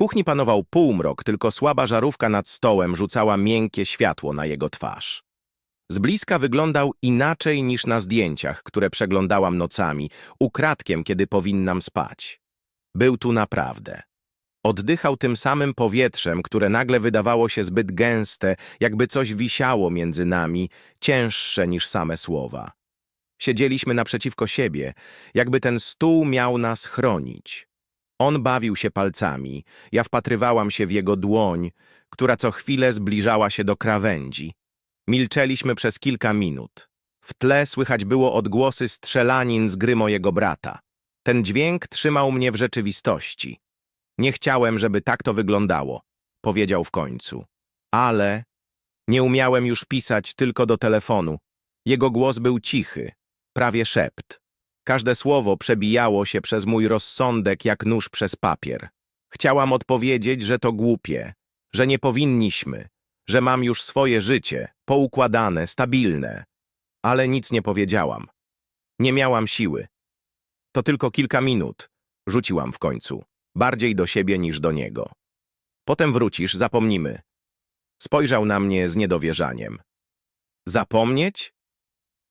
kuchni panował półmrok, tylko słaba żarówka nad stołem rzucała miękkie światło na jego twarz. Z bliska wyglądał inaczej niż na zdjęciach, które przeglądałam nocami, ukradkiem, kiedy powinnam spać. Był tu naprawdę. Oddychał tym samym powietrzem, które nagle wydawało się zbyt gęste, jakby coś wisiało między nami, cięższe niż same słowa. Siedzieliśmy naprzeciwko siebie, jakby ten stół miał nas chronić. On bawił się palcami, ja wpatrywałam się w jego dłoń, która co chwilę zbliżała się do krawędzi. Milczeliśmy przez kilka minut. W tle słychać było odgłosy strzelanin z gry mojego brata. Ten dźwięk trzymał mnie w rzeczywistości. Nie chciałem, żeby tak to wyglądało, powiedział w końcu. Ale nie umiałem już pisać tylko do telefonu. Jego głos był cichy, prawie szept. Każde słowo przebijało się przez mój rozsądek jak nóż przez papier. Chciałam odpowiedzieć, że to głupie, że nie powinniśmy, że mam już swoje życie, poukładane, stabilne. Ale nic nie powiedziałam. Nie miałam siły. To tylko kilka minut, rzuciłam w końcu, bardziej do siebie niż do niego. Potem wrócisz, zapomnimy. Spojrzał na mnie z niedowierzaniem. Zapomnieć?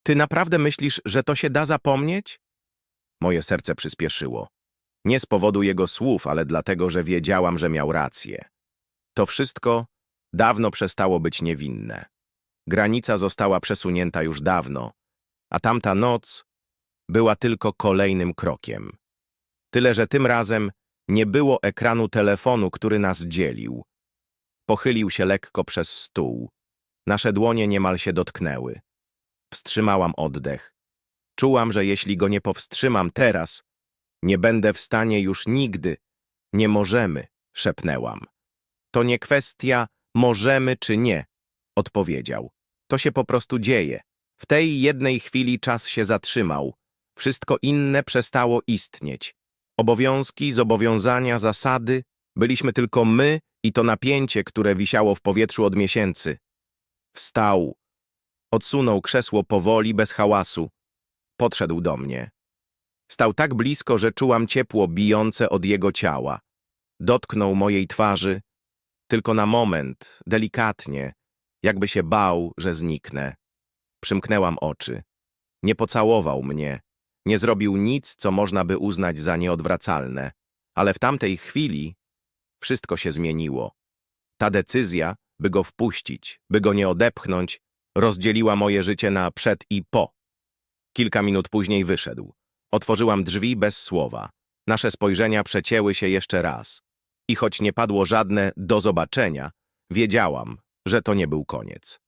Ty naprawdę myślisz, że to się da zapomnieć? Moje serce przyspieszyło. Nie z powodu jego słów, ale dlatego, że wiedziałam, że miał rację. To wszystko dawno przestało być niewinne. Granica została przesunięta już dawno, a tamta noc była tylko kolejnym krokiem. Tyle, że tym razem nie było ekranu telefonu, który nas dzielił. Pochylił się lekko przez stół. Nasze dłonie niemal się dotknęły. Wstrzymałam oddech. Czułam, że jeśli go nie powstrzymam teraz, nie będę w stanie już nigdy. Nie możemy, szepnęłam. To nie kwestia możemy czy nie, odpowiedział. To się po prostu dzieje. W tej jednej chwili czas się zatrzymał. Wszystko inne przestało istnieć. Obowiązki, zobowiązania, zasady. Byliśmy tylko my i to napięcie, które wisiało w powietrzu od miesięcy. Wstał. Odsunął krzesło powoli, bez hałasu. Podszedł do mnie. Stał tak blisko, że czułam ciepło bijące od jego ciała. Dotknął mojej twarzy, tylko na moment, delikatnie, jakby się bał, że zniknę. Przymknęłam oczy. Nie pocałował mnie. Nie zrobił nic, co można by uznać za nieodwracalne. Ale w tamtej chwili wszystko się zmieniło. Ta decyzja, by go wpuścić, by go nie odepchnąć, rozdzieliła moje życie na przed i po. Kilka minut później wyszedł. Otworzyłam drzwi bez słowa. Nasze spojrzenia przecięły się jeszcze raz. I choć nie padło żadne do zobaczenia, wiedziałam, że to nie był koniec.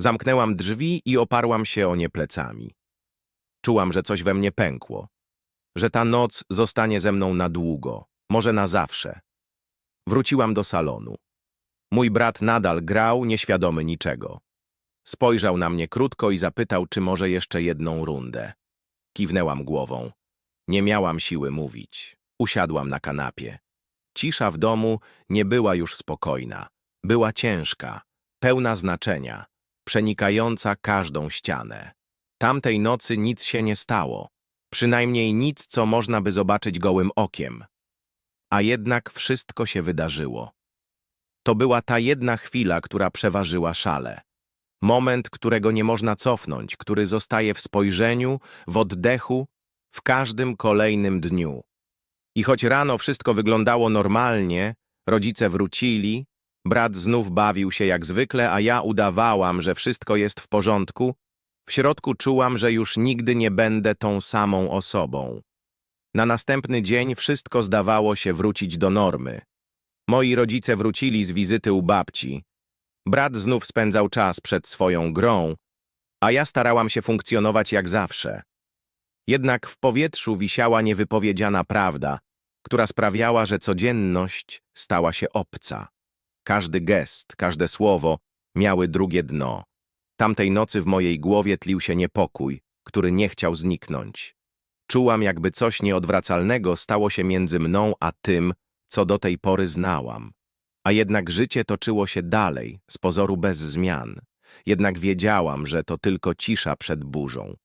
Zamknęłam drzwi i oparłam się o nie plecami. Czułam, że coś we mnie pękło, że ta noc zostanie ze mną na długo, może na zawsze. Wróciłam do salonu. Mój brat nadal grał, nieświadomy niczego. Spojrzał na mnie krótko i zapytał, czy może jeszcze jedną rundę. Kiwnęłam głową. Nie miałam siły mówić. Usiadłam na kanapie. Cisza w domu nie była już spokojna. Była ciężka, pełna znaczenia, przenikająca każdą ścianę. Tamtej nocy nic się nie stało. Przynajmniej nic, co można by zobaczyć gołym okiem. A jednak wszystko się wydarzyło. To była ta jedna chwila, która przeważyła szale. Moment, którego nie można cofnąć, który zostaje w spojrzeniu, w oddechu, w każdym kolejnym dniu. I choć rano wszystko wyglądało normalnie, rodzice wrócili, brat znów bawił się jak zwykle, a ja udawałam, że wszystko jest w porządku, w środku czułam, że już nigdy nie będę tą samą osobą. Na następny dzień wszystko zdawało się wrócić do normy. Moi rodzice wrócili z wizyty u babci. Brat znów spędzał czas przed swoją grą, a ja starałam się funkcjonować jak zawsze. Jednak w powietrzu wisiała niewypowiedziana prawda, która sprawiała, że codzienność stała się obca. Każdy gest, każde słowo miały drugie dno. Tamtej nocy w mojej głowie tlił się niepokój, który nie chciał zniknąć. Czułam, jakby coś nieodwracalnego stało się między mną a tym, co do tej pory znałam. A jednak życie toczyło się dalej, z pozoru bez zmian. Jednak wiedziałam, że to tylko cisza przed burzą.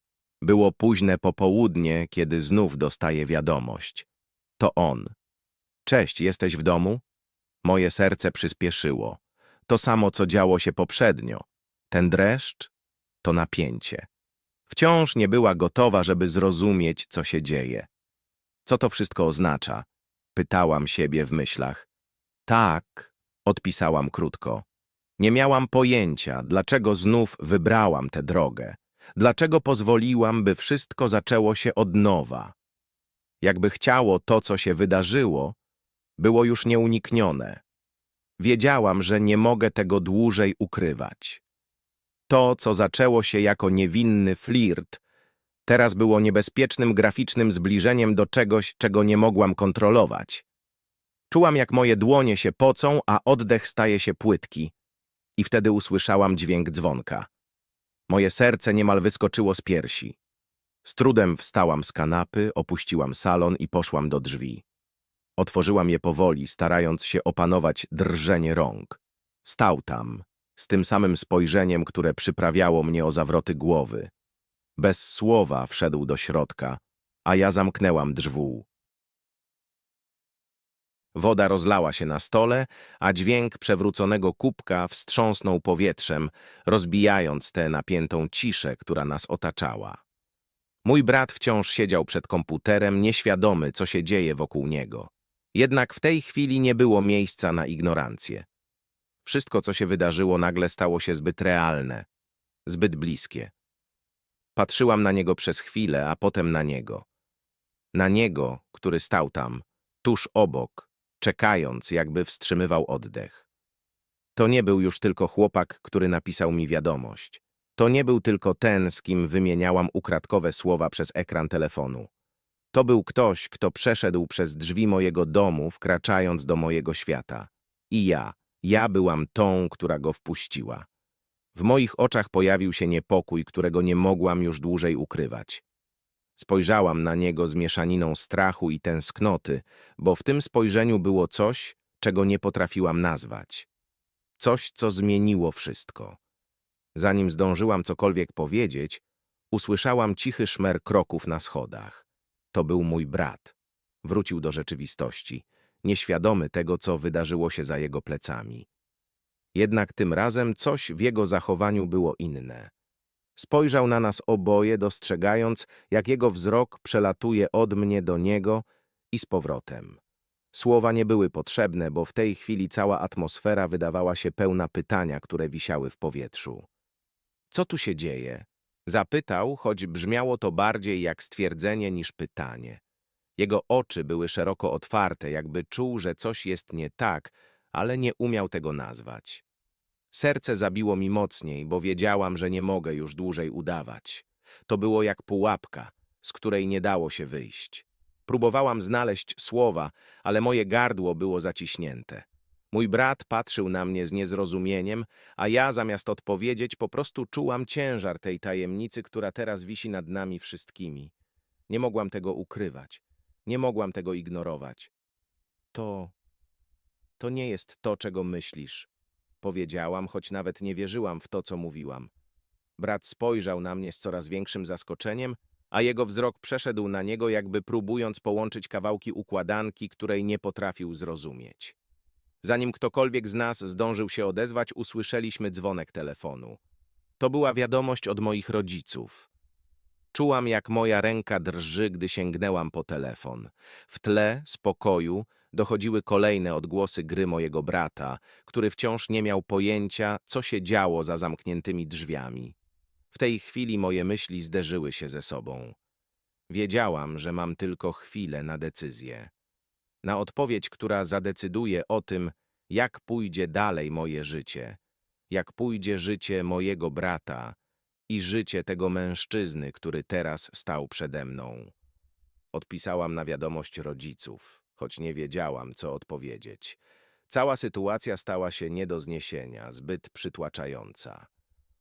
Było późne popołudnie, kiedy znów dostaję wiadomość. To on. Cześć, jesteś w domu? Moje serce przyspieszyło. To samo, co działo się poprzednio. Ten dreszcz to napięcie. Wciąż nie była gotowa, żeby zrozumieć, co się dzieje. Co to wszystko oznacza? Pytałam siebie w myślach. Tak, odpisałam krótko. Nie miałam pojęcia, dlaczego znów wybrałam tę drogę. Dlaczego pozwoliłam, by wszystko zaczęło się od nowa. Jakby chciało to, co się wydarzyło, było już nieuniknione. Wiedziałam, że nie mogę tego dłużej ukrywać. To, co zaczęło się jako niewinny flirt, teraz było niebezpiecznym graficznym zbliżeniem do czegoś, czego nie mogłam kontrolować. Czułam, jak moje dłonie się pocą, a oddech staje się płytki. I wtedy usłyszałam dźwięk dzwonka. Moje serce niemal wyskoczyło z piersi. Z trudem wstałam z kanapy, opuściłam salon i poszłam do drzwi. Otworzyłam je powoli, starając się opanować drżenie rąk. Stał tam, z tym samym spojrzeniem, które przyprawiało mnie o zawroty głowy. Bez słowa wszedł do środka, a ja zamknęłam drzwół. Woda rozlała się na stole, a dźwięk przewróconego kubka wstrząsnął powietrzem, rozbijając tę napiętą ciszę, która nas otaczała. Mój brat wciąż siedział przed komputerem, nieświadomy, co się dzieje wokół niego. Jednak w tej chwili nie było miejsca na ignorancję. Wszystko, co się wydarzyło, nagle stało się zbyt realne, zbyt bliskie. Patrzyłam na niego przez chwilę, a potem na niego. Na niego, który stał tam, tuż obok, czekając, jakby wstrzymywał oddech. To nie był już tylko chłopak, który napisał mi wiadomość. To nie był tylko ten, z kim wymieniałam ukradkowe słowa przez ekran telefonu. To był ktoś, kto przeszedł przez drzwi mojego domu, wkraczając do mojego świata. I ja, ja byłam tą, która go wpuściła. W moich oczach pojawił się niepokój, którego nie mogłam już dłużej ukrywać. Spojrzałam na niego z mieszaniną strachu i tęsknoty, bo w tym spojrzeniu było coś, czego nie potrafiłam nazwać. Coś, co zmieniło wszystko. Zanim zdążyłam cokolwiek powiedzieć, usłyszałam cichy szmer kroków na schodach. To był mój brat. Wrócił do rzeczywistości, nieświadomy tego, co wydarzyło się za jego plecami. Jednak tym razem coś w jego zachowaniu było inne. Spojrzał na nas oboje, dostrzegając, jak jego wzrok przelatuje od mnie do niego i z powrotem. Słowa nie były potrzebne, bo w tej chwili cała atmosfera wydawała się pełna pytania, które wisiały w powietrzu. Co tu się dzieje? Zapytał, choć brzmiało to bardziej jak stwierdzenie niż pytanie. Jego oczy były szeroko otwarte, jakby czuł, że coś jest nie tak, ale nie umiał tego nazwać. Serce zabiło mi mocniej, bo wiedziałam, że nie mogę już dłużej udawać. To było jak pułapka, z której nie dało się wyjść. Próbowałam znaleźć słowa, ale moje gardło było zaciśnięte. Mój brat patrzył na mnie z niezrozumieniem, a ja zamiast odpowiedzieć po prostu czułam ciężar tej tajemnicy, która teraz wisi nad nami wszystkimi. Nie mogłam tego ukrywać. Nie mogłam tego ignorować. To... to nie jest to, czego myślisz. Powiedziałam, choć nawet nie wierzyłam w to, co mówiłam. Brat spojrzał na mnie z coraz większym zaskoczeniem, a jego wzrok przeszedł na niego, jakby próbując połączyć kawałki układanki, której nie potrafił zrozumieć. Zanim ktokolwiek z nas zdążył się odezwać, usłyszeliśmy dzwonek telefonu. To była wiadomość od moich rodziców. Czułam, jak moja ręka drży, gdy sięgnęłam po telefon. W tle, z pokoju, dochodziły kolejne odgłosy gry mojego brata, który wciąż nie miał pojęcia, co się działo za zamkniętymi drzwiami. W tej chwili moje myśli zderzyły się ze sobą. Wiedziałam, że mam tylko chwilę na decyzję. Na odpowiedź, która zadecyduje o tym, jak pójdzie dalej moje życie, jak pójdzie życie mojego brata i życie tego mężczyzny, który teraz stał przede mną. Odpisałam na wiadomość rodziców choć nie wiedziałam, co odpowiedzieć. Cała sytuacja stała się nie do zniesienia, zbyt przytłaczająca.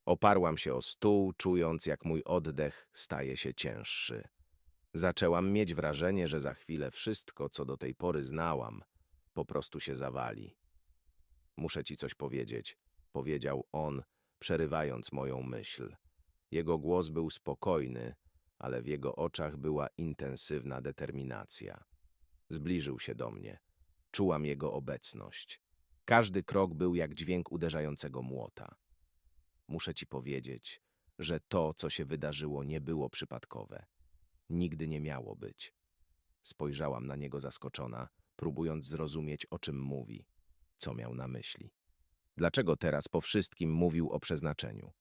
Oparłam się o stół, czując, jak mój oddech staje się cięższy. Zaczęłam mieć wrażenie, że za chwilę wszystko, co do tej pory znałam, po prostu się zawali. Muszę ci coś powiedzieć, powiedział on, przerywając moją myśl. Jego głos był spokojny, ale w jego oczach była intensywna determinacja. Zbliżył się do mnie. Czułam jego obecność. Każdy krok był jak dźwięk uderzającego młota. Muszę ci powiedzieć, że to, co się wydarzyło, nie było przypadkowe. Nigdy nie miało być. Spojrzałam na niego zaskoczona, próbując zrozumieć, o czym mówi, co miał na myśli. Dlaczego teraz po wszystkim mówił o przeznaczeniu?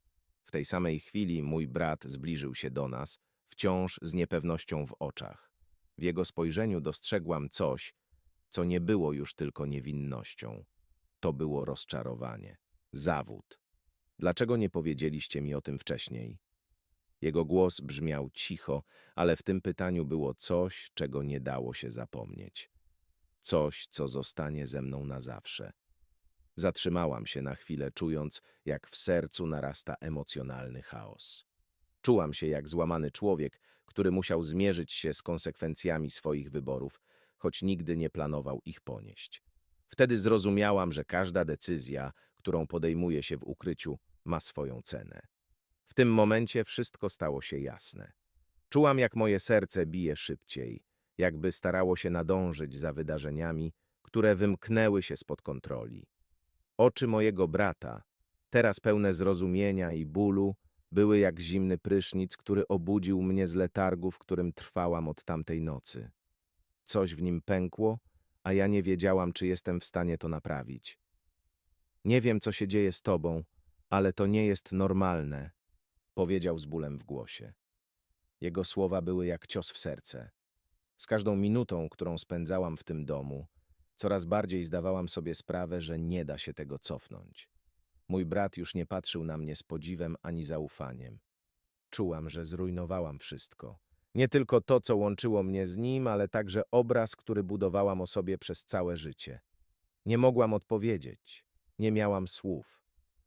W tej samej chwili mój brat zbliżył się do nas, wciąż z niepewnością w oczach. W jego spojrzeniu dostrzegłam coś, co nie było już tylko niewinnością. To było rozczarowanie, zawód. Dlaczego nie powiedzieliście mi o tym wcześniej? Jego głos brzmiał cicho, ale w tym pytaniu było coś, czego nie dało się zapomnieć. Coś, co zostanie ze mną na zawsze. Zatrzymałam się na chwilę, czując, jak w sercu narasta emocjonalny chaos. Czułam się jak złamany człowiek, który musiał zmierzyć się z konsekwencjami swoich wyborów, choć nigdy nie planował ich ponieść. Wtedy zrozumiałam, że każda decyzja, którą podejmuje się w ukryciu, ma swoją cenę. W tym momencie wszystko stało się jasne. Czułam, jak moje serce bije szybciej, jakby starało się nadążyć za wydarzeniami, które wymknęły się spod kontroli. Oczy mojego brata, teraz pełne zrozumienia i bólu, były jak zimny prysznic, który obudził mnie z letargu, w którym trwałam od tamtej nocy. Coś w nim pękło, a ja nie wiedziałam, czy jestem w stanie to naprawić. Nie wiem, co się dzieje z tobą, ale to nie jest normalne, powiedział z bólem w głosie. Jego słowa były jak cios w serce. Z każdą minutą, którą spędzałam w tym domu, coraz bardziej zdawałam sobie sprawę, że nie da się tego cofnąć. Mój brat już nie patrzył na mnie z podziwem ani zaufaniem. Czułam, że zrujnowałam wszystko. Nie tylko to, co łączyło mnie z nim, ale także obraz, który budowałam o sobie przez całe życie. Nie mogłam odpowiedzieć. Nie miałam słów.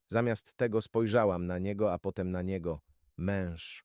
Zamiast tego spojrzałam na niego, a potem na niego. Męż,